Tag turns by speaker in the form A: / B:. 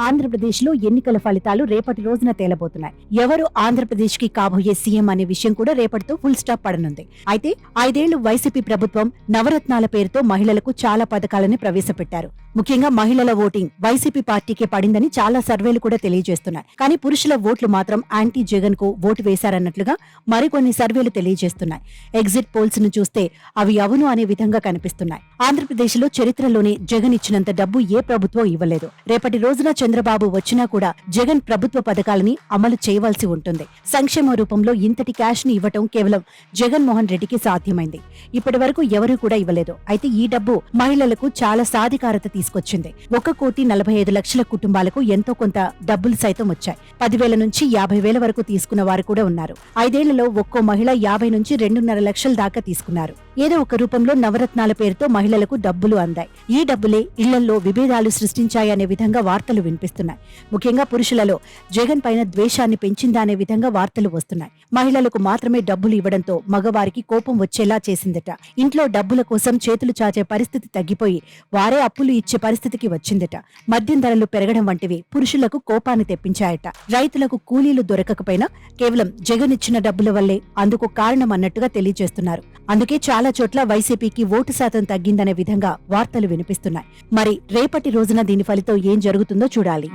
A: ఆంధ్రప్రదేశ్లో ఎన్నికల ఫలితాలు రేపటి రోజున తేలబోతున్నాయి. ఎవరు ఆంధ్రప్రదేశ్కి కాబోయే సీఎం అనే విషయం కూడా రేపటితో ఫుల్ స్టాప్ పడనుంది. అయితే ఐదేళ్ళు వైసీపీ ప్రభుత్వం నవరత్నాల పేరుతో మహిళలకు చాలా పథకాలను ప్రవేశపెట్టారు. ముఖ్యంగా మహిళల ఓటింగ్ వైసీపీ పార్టీకే పడిందని చాలా సర్వేలు కూడా తెలియజేస్తున్నాయి. కానీ పురుషుల ఓట్లు మాత్రం యాంటీ జగన్కు ఓటు వేశారన్నట్లుగా మరికొన్ని సర్వేలు తెలియజేస్తున్నాయి. ఎగ్జిట్ పోల్స్ను చూస్తే అవి అవును అనే విధంగా కనిపిస్తున్నాయి. ఆంధ్రప్రదేశ్లో చరిత్రలోనే జగన్ ఇచ్చినంత డబ్బు ఏ ప్రభుత్వం ఇవ్వలేదు. రేపటి రోజున చంద్రబాబు వచ్చినా కూడా జగన్ ప్రభుత్వ పథకాలని అమలు చేయవలసి ఉంటుంది. సంక్షేమ రూపంలో ఇంతటి క్యాష్ని ఇవ్వటం కేవలం జగన్మోహన్ రెడ్డికి సాధ్యమైంది. ఇప్పటి వరకు ఎవరూ కూడా ఇవ్వలేదు. అయితే ఈ డబ్బు మహిళలకు చాలా సాధికారత తీసుకొచ్చింది. ఒక కోటి నలభై ఐదు లక్షల కుటుంబాలకు ఎంతో కొంత డబ్బులు సైతం వచ్చాయి. పదివేల నుంచి యాభై వేల వరకు తీసుకున్న వారు కూడా ఉన్నారు. ఐదేళ్ళలో ఒక్కో మహిళ యాభై నుంచి రెండున్నర లక్షల దాకా తీసుకున్నారు. ఏదో ఒక రూపంలో నవరత్నాల పేరుతో మహిళలకు డబ్బులు అందాయి. ఈ డబ్బులే ఇళ్ళలో విభేదాలు సృష్టించాయనే విధంగా వార్తలు వినిపిస్తున్నాయి. ముఖ్యంగా పురుషులలో జగన్ పైన ద్వేషాన్ని పెంచిందా అనే విధంగా వార్తలు వస్తున్నాయి. మహిళలకు మాత్రమే డబ్బులు ఇవ్వడంతో మగవారికి కోపం వచ్చేలా చేసిందట. ఇంట్లో డబ్బుల కోసం చేతులు చాచే పరిస్థితి తగ్గిపోయి వారే అప్పులు ఇచ్చే పరిస్థితికి వచ్చిందట. మద్యం ధరలు పెరగడం వంటివి పురుషులకు కోపాన్ని తెప్పించాయట. రైతులకు కూలీలు దొరకకపోయినా కేవలం జగన్ ఇచ్చిన డబ్బుల వల్లే అందుకు కారణం అన్నట్టుగా తెలియజేస్తున్నారు. అందుకే చాలా చోట్ల వైసీపీకి ఓటు శాతం తగ్గిందనే విధంగా వార్తలు వినిపిస్తున్నాయి. మరి రేపటి రోజున దీని ఫలితం ఏం జరుగుతుందో చూడాలి.